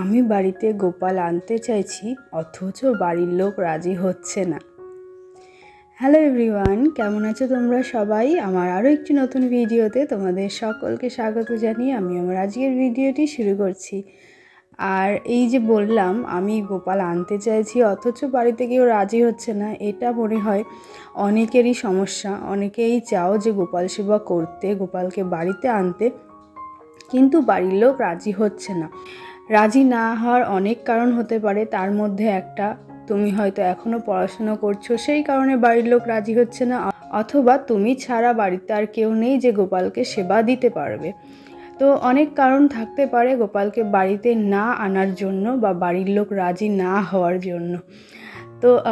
আমি বাড়িতে গোপাল আনতে চাইছি, অথচ বাড়ির লোক রাজি হচ্ছে না। হ্যালো এভরিওয়ান কেমন আছো তোমরা সবাই? আমার আরও একটি নতুন ভিডিওতে তোমাদের সকলকে স্বাগত জানিয়ে আমি আমার আজকের ভিডিওটি শুরু করছি। আর এই যে বললাম, আমি গোপাল আনতে চাইছি, অথচ বাড়িতে কেউ রাজি হচ্ছে না, এটা মনে হয় অনেকেরই সমস্যা। অনেকেই চাও যে গোপাল সেবা করতে, গোপালকে বাড়িতে আনতে, কিন্তু বাড়ির লোক রাজি হচ্ছে না। রাজি না হওয়ার অনেক কারণ হতে পারে, তার মধ্যে একটা। তুমি হয়তো এখনও পড়াশোনা করছ, সেই কারণে বাড়ির লোক রাজি হচ্ছে না, অথবা তুমি ছাড়া বাড়িতে আর কেউ নেই যে গোপালকে সেবা দিতে পারবে। তো অনেক কারণ থাকতে পারে গোপালকে বাড়িতে না আনার জন্য বা বাড়ির লোক রাজি না হওয়ার জন্য। তো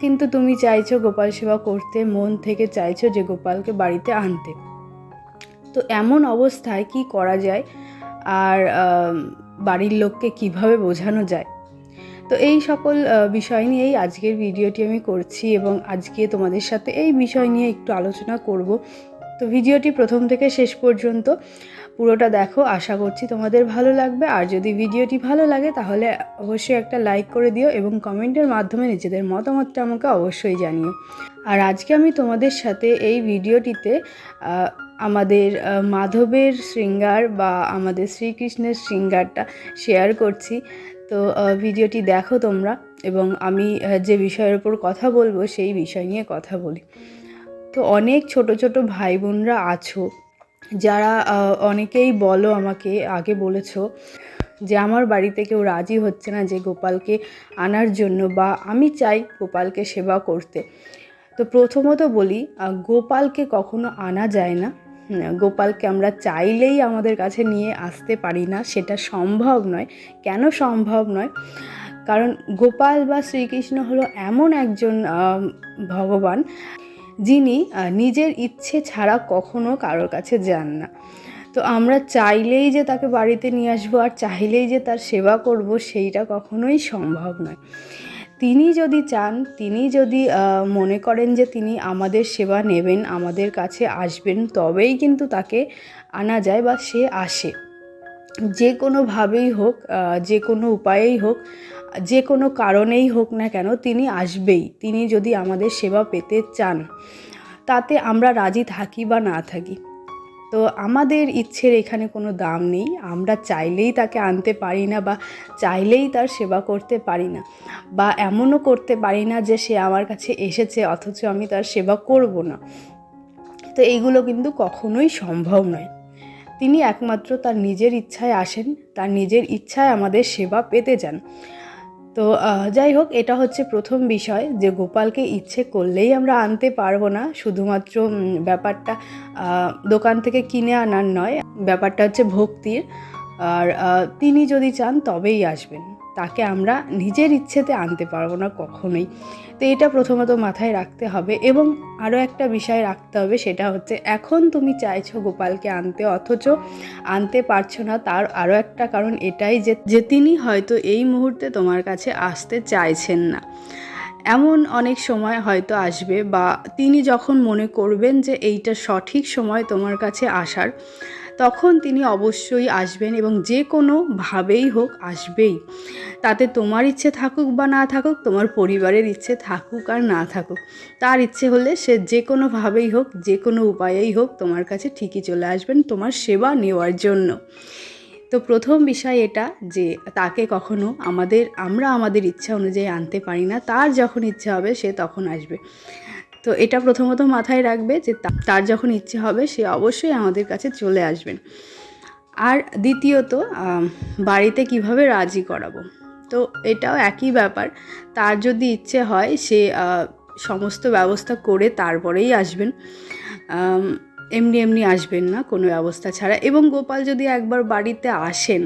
কিন্তু তুমি চাইছো গোপাল সেবা করতে, মন থেকে চাইছো যে গোপালকে বাড়িতে আনতে। তো এমন অবস্থায় কি করা যায়? আর বাড়ির লোককে কীভাবে বোঝানো যায়। তো এই সকল বিষয় নিয়েই আজকের ভিডিওটি আমি করছি এবং আজকে তোমাদের সাথে এই বিষয় নিয়ে একটু আলোচনা করব। তো ভিডিওটি প্রথম থেকে শেষ পর্যন্ত পুরোটা দেখো, আশা করছি তোমাদের ভালো লাগবে। আর যদি ভিডিওটি ভালো লাগে তাহলে অবশ্যই একটা লাইক করে দিও এবং কমেন্টের মাধ্যমে নিজেদের মতামতটা আমাকে অবশ্যই জানিও। আর আজকে আমি তোমাদের সাথে এই ভিডিওটিতে আমাদের মাধবের শৃঙ্গার বা আমাদের শ্রীকৃষ্ণের শৃঙ্গারটা শেয়ার করছি। তো ভিডিওটি দেখো তোমরা এবং আমি যে বিষয়ের উপর কথা বলব সেই বিষয় নিয়ে কথা বলি। তো, অনেক ছোট ছোট ভাই বোনরা আছো, যারা অনেকেই বলো আমাকে, আগে বলেছ যে আমার বাড়িতে কেউ রাজি হচ্ছে না যে গোপালকে আনার জন্য বা আমি চাই গোপালকে সেবা করতে। তো, প্রথমত বলি গোপালকে কখনো আনা যায় না। গোপালকে আমরা চাইলেই আমাদের কাছে নিয়ে আসতে পারি না, সেটা সম্ভব নয়। কেন সম্ভব নয়? কারণ গোপাল বা শ্রীকৃষ্ণ হলো এমন একজন ভগবান যিনি নিজের ইচ্ছে ছাড়া কখনো কারোর কাছে যান না। তো আমরা চাইলেই যে তাকে বাড়িতে নিয়ে আসব আর চাইলেই যে তার সেবা করব, সেইটা কখনোই সম্ভব নয়। তিনি যদি চান, তিনি যদি মনে করেন যে তিনি আমাদের সেবা নেবেন, আমাদের কাছে আসবেন, তবেই কিন্তু তাকে আনা যায় বা সে আসে। যে কোনোভাবেই হোক যে কোনো উপায়েই হোক, যে কোনো কারণেই হোক না কেন তিনি আসবেই। তিনি যদি আমাদের সেবা পেতে চান, তাতে আমরা রাজি থাকি বা না থাকি। তো আমাদের ইচ্ছের এখানে কোনো দাম নেই। আমরা চাইলেই তাকে আনতে পারি না বা চাইলেই তার সেবা করতে পারি না বা এমনও করতে পারি না যে সে আমার কাছে এসেছে, অথচ আমি তার সেবা করব না। তো এইগুলো কিন্তু কখনোই সম্ভব নয়। তিনি একমাত্র তার নিজের ইচ্ছায় আসেন, তার নিজের ইচ্ছায় আমাদের সেবা পেতে যান। তো যাই হোক, এটা হচ্ছে প্রথম বিষয় যে গোপালকে ইচ্ছে করলেই আমরা আনতে পারব না। শুধুমাত্র ব্যাপারটা দোকান থেকে কিনে আনার নয়, ব্যাপারটা হচ্ছে ভক্তির। আর তিনি যদি চান তবেই আসবেন। তাকে আমরা নিজের ইচ্ছেতে আনতে পারব না কখনোই। তো এটা প্রথমত মাথায় রাখতে হবে এবং আরও একটা বিষয় রাখতে হবে সেটা হচ্ছে এখন তুমি চাইছো গোপালকে আনতে, অথচ আনতে পারছ না। তার আরও একটা কারণ এটাই যে যে তিনি হয়তো এই মুহূর্তে তোমার কাছে আসতে চাইছেন না। এমন অনেক সময় হয়তো আসবে বা তিনি যখন মনে করবেন যে এইটা সঠিক সময় তোমার কাছে আসার তখন তিনি অবশ্যই আসবেন এবং যে কোনোভাবেই হোক আসবেই। তাতে তোমার ইচ্ছে থাকুক বা না থাকুক, তোমার পরিবারের ইচ্ছে থাকুক আর না থাকুক, তার ইচ্ছে হলে সে যে কোনোভাবেই হোক, যে কোনো উপায়েই হোক তোমার কাছে ঠিকই চলে আসবেন তোমার সেবা নেওয়ার জন্য। তো প্রথম বিষয় এটা যে তাকে কখনো আমাদের, আমরা আমাদের ইচ্ছা অনুযায়ী আনতে পারি না, তার যখন ইচ্ছা হবে সে তখন আসবে। তো এটা প্রথমত মাথায় রাখবে যে তার যখন ইচ্ছে হবে, সে অবশ্যই আমাদের কাছে চলে আসবেন। আর দ্বিতীয়ত বাড়িতে কীভাবে রাজি করাবো? তো এটাও একই ব্যাপার। তার যদি ইচ্ছে হয়, সে সমস্ত ব্যবস্থা করে তারপরেই আসবেন। এমনি এমনি আসবেন না কোনো ব্যবস্থা ছাড়া। এবং গোপাল যদি একবার বাড়িতে আসেন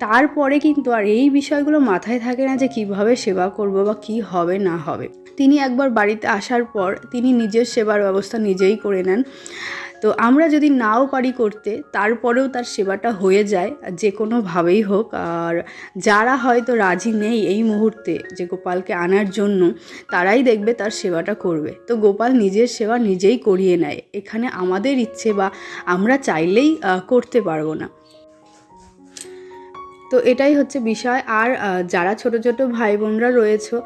তারপরে কিন্তু আর এই বিষয়গুলো মাথায় থাকে না যে কীভাবে সেবা করব বা কি হবে, না হবে। তিনি একবার বাড়িতে আসার পর তিনি নিজের সেবার ব্যবস্থা নিজেই করে নেন। তো আমরা যদি নাও পারি করতে, তারপরেও তার সেবাটা হয়ে যায়, যে কোনোভাবেই হোক। আর যারা হয়তো রাজি নেই এই মুহূর্তে যে গোপালকে আনার জন্য, তারাই দেখবে তার সেবাটা করবে। তো গোপাল নিজের সেবা নিজেই করিয়ে নেয়। এখানে আমাদের ইচ্ছে বা আমরা চাইলেই করতে পারব না। তো এটাই হচ্ছে বিষয়। আর যারা ছোট ছোট ভাই বোনরা রয়েছে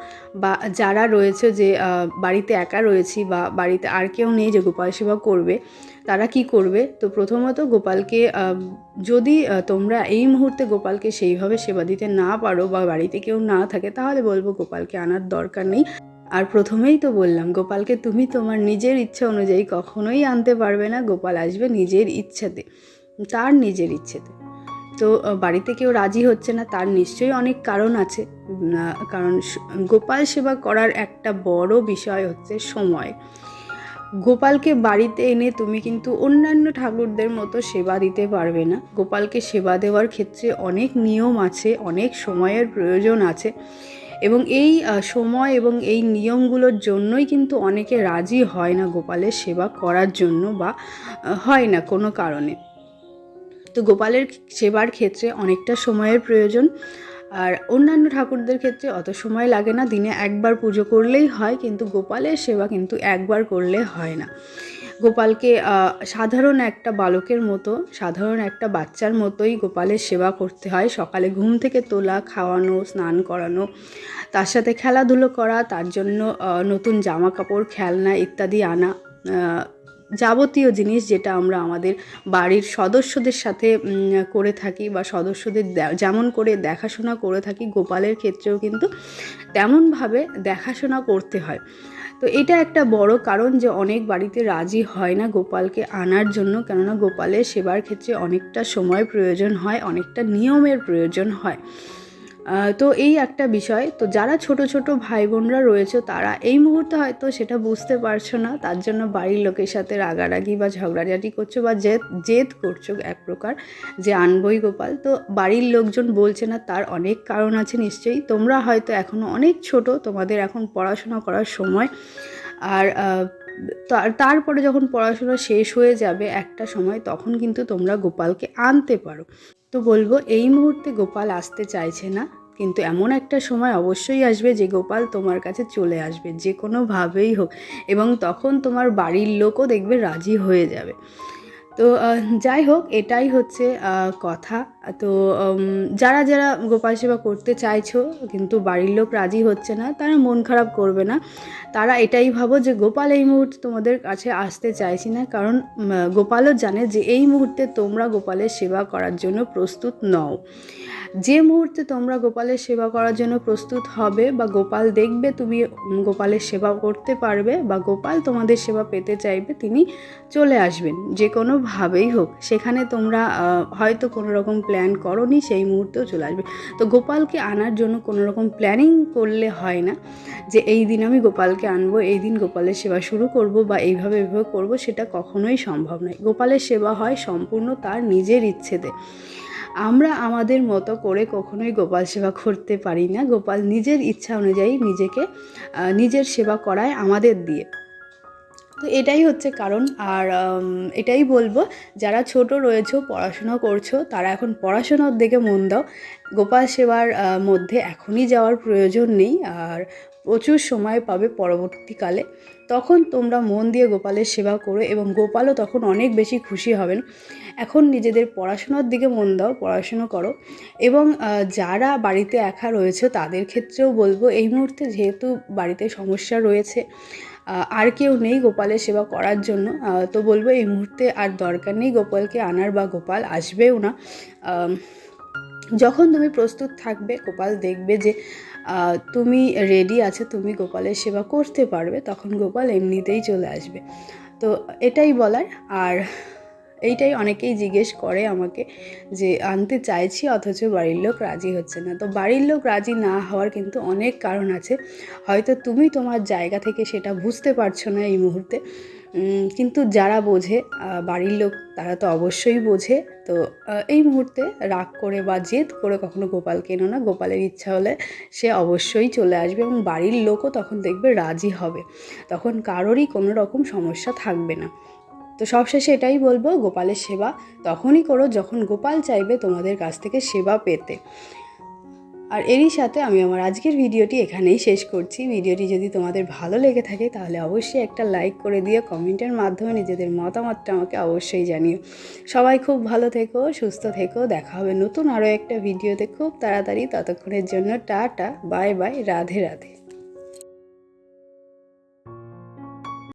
বা যারা রয়েছে যে বাড়িতে একা রয়েছি বা বাড়িতে আর কেউ নেই যে গোপাল সেবা করবে, তারা কি করবে? তো প্রথমত গোপালকে যদি তোমরা এই মুহূর্তে গোপালকে সেইভাবে সেবা দিতে না পারো বা বাড়িতে কেউ না থাকে, তাহলে বলব গোপালকে আনার দরকার নেই। আর প্রথমেই তো বললাম, গোপালকে তুমি তোমার নিজের ইচ্ছা অনুযায়ী কখনোই আনতে পারবে না। গোপাল আসবে নিজের ইচ্ছাতে, তার নিজের ইচ্ছেতে। তো বাড়িতে কেউ রাজি হচ্ছে না, তার নিশ্চয়ই অনেক কারণ আছে। কারণ গোপাল সেবা করার একটা বড় বিষয় হচ্ছে সময়। গোপালকে বাড়িতে এনে তুমি কিন্তু অন্যান্য ঠাকুরদের মতো সেবা দিতে পারবে না। গোপালকে সেবা দেওয়ার ক্ষেত্রে অনেক নিয়ম আছে, অনেক সময়ের প্রয়োজন আছে এবং এই সময় এবং এই নিয়মগুলোর জন্যই কিন্তু অনেকে রাজি হয় না গোপালের সেবা করার জন্য বা হয় না কোনো কারণে। তো গোপালের সেবার ক্ষেত্রে অনেকটা সময়ের প্রয়োজন। আর অন্যান্য ঠাকুরদের ক্ষেত্রে অত সময় লাগে না, দিনে একবার পুজো করলেই হয়, কিন্তু গোপালের সেবা কিন্তু একবার করলে হয় না। গোপালকে সাধারণ একটা বালকের মতো, সাধারণ একটা বাচ্চার মতোই গোপালের সেবা করতে হয়। সকালে ঘুম থেকে তোলা, খাওয়ানো, স্নান করানো, তার সাথে খেলাধুলো করা, তার জন্য নতুন জামা কাপড় খেলনা ইত্যাদি আনা যাবতীয় জিনিস যেটা আমরা আমাদের বাড়ির সদস্যদের সাথে করে থাকি বা সদস্যদের যেমন করে দেখাশোনা করে থাকি, গোপালের ক্ষেত্রেও কিন্তু তেমনভাবে দেখাশোনা করতে হয়। তো এটা একটা বড় কারণ যে অনেক বাড়িতে রাজি হয় না গোপালকে আনার জন্য, কেননা গোপালের সেবার ক্ষেত্রে অনেকটা সময় প্রয়োজন হয়, অনেকটা নিয়মের প্রয়োজন হয়। তো এই একটা বিষয়। তো যারা ছোট ছোট ভাই বোনরা রয়েছে, তারা এই মুহূর্তে হয়তো সেটা বুঝতে পারছ না। তার জন্য বাড়ির লোকের সাথে রাগারাগি বা ঝগড়াঝাটি করছ বা জেদ জেদ করছ এক প্রকার যে আনবই গোপাল। তো বাড়ির লোকজন বলছে না, তার অনেক কারণ আছে নিশ্চয়ই। তোমরা হয়তো এখনও অনেক ছোট, তোমাদের এখন পড়াশোনা করার সময়। আর তার- তারপরে যখন পড়াশোনা শেষ হয়ে যাবে একটা সময়, তখন কিন্তু তোমরা গোপালকে আনতে পারো। তো বলব, এই মুহূর্তে গোপাল আসতে চাইছে না। কিন্তু এমন একটা সময় অবশ্যই আসবে যে গোপাল তোমার কাছে চলে আসবে, যে কোনোভাবেই হোক। এবং তখন তোমার বাড়ির লোকও দেখবে রাজি হয়ে যাবে। তো যাই হোক, এটাই হচ্ছে কথা। তো যারা যারা গোপাল সেবা করতে চাইছো, কিন্তু বাড়ির লোক রাজি হচ্ছে না, তারা মন খারাপ করবে না। তারা এটাই ভাবো যে গোপাল এই মুহূর্তে তোমাদের কাছে আসতে চাইছি না, কারণ গোপালও জানে যে এই মুহূর্তে তোমরা গোপালের সেবা করার জন্য প্রস্তুত নও। যে মুহূর্তে তোমরা গোপালের সেবা করার জন্য প্রস্তুত হবে বা গোপাল দেখবে তুমি গোপালের সেবা করতে পারবে বা গোপাল তোমাদের সেবা পেতে চাইবে, তিনি চলে আসবেন, যে কোনোভাবেই হোক। সেখানে তোমরা হয়তো কোনো রকম প্ল্যান করনি, সেই মুহূর্তেও চলে আসবে। তো গোপালকে আনার জন্য কোনো রকম প্ল্যানিং করলে হয় না, যে এই দিন আমি গোপালকে আনব, এই দিন গোপালের সেবা শুরু করব বা এইভাবে এইভাবে করব, সেটা কখনোই সম্ভব নয়। গোপালের সেবা হয় সম্পূর্ণ তার নিজের ইচ্ছেতে। আমরা আমাদের মতো করে কখনোই গোপাল সেবা করতে পারি না। গোপাল নিজের ইচ্ছা অনুযায়ী নিজেকে নিজের সেবা করায় আমাদের দিয়ে। তো এটাই হচ্ছে কারণ। আর এটাই বলব, যারা ছোট রয়েছো, পড়াশোনা করছ, তারা এখন পড়াশোনার দিকে মন দাও। গোপাল সেবার মধ্যে এখনই যাওয়ার প্রয়োজন নেই। আর প্রচুর সময় পাবে পরবর্তীকালে। তখন তোমরা মন দিয়ে গোপালের সেবা করো এবং গোপালও তখন অনেক বেশি খুশি হবেন। এখন নিজেদের পড়াশোনার দিকে মন দাও, পড়াশুনো করো। এবং যারা বাড়িতে একা রয়েছে, তাদের ক্ষেত্রেও বলব, এই মুহূর্তে যেহেতু বাড়িতে সমস্যা রয়েছে আর কেউ নেই গোপালের সেবা করার জন্য। তো বলব এই মুহূর্তে আর দরকার নেই গোপালকে আনার বা গোপাল আসবেও না। যখন তুমি প্রস্তুত থাকবে, গোপাল দেখবে যে তুমি রেডি আছে, তুমি গোপালের সেবা করতে পারবে, তখন গোপাল এমনিতেই চলে আসবে। তো এটাই বলার। আর এইটাই অনেকেই জিজ্ঞেস করে আমাকে যে, আনতে চাইছি, অথচ বাড়ির লোক রাজি হচ্ছে না। তো বাড়ির লোক রাজি না হওয়ার কিন্তু অনেক কারণ আছে। হয়তো তুমি তোমার জায়গা থেকে সেটা বুঝতে পারছ না এই মুহূর্তে। কিন্তু যারা বোঝে বাড়ির লোক, তারা তো অবশ্যই বোঝে। তো এই মুহূর্তে রাগ করে বা জেদ করে কখনো গোপাল কেনো না। গোপালের ইচ্ছা হলে সে অবশ্যই চলে আসবে এবং বাড়ির লোকও তখন দেখবে রাজি হবে। তখন কারোরই কোনো রকম সমস্যা থাকবে না। তো সবশেষে এটাই বলব, গোপালের সেবা তখনই করো যখন গোপাল চাইবে তোমাদের কাছ থেকে সেবা পেতে। আর এরই সাথে আমি আমার আজকের ভিডিওটি এখানেই শেষ করছি। ভিডিওটি যদি তোমাদের ভালো লেগে থাকে তাহলে অবশ্যই একটা লাইক করে দিও, কমেন্টের মাধ্যমে নিজেদের মতামতটা আমাকে অবশ্যই জানিও। সবাই খুব ভালো থেকো, সুস্থ থেকো, দেখা হবে নতুন আরও একটা ভিডিওতে খুব তাড়াতাড়ি। ততক্ষণের জন্য tata, bye bye, Radhe Radhe.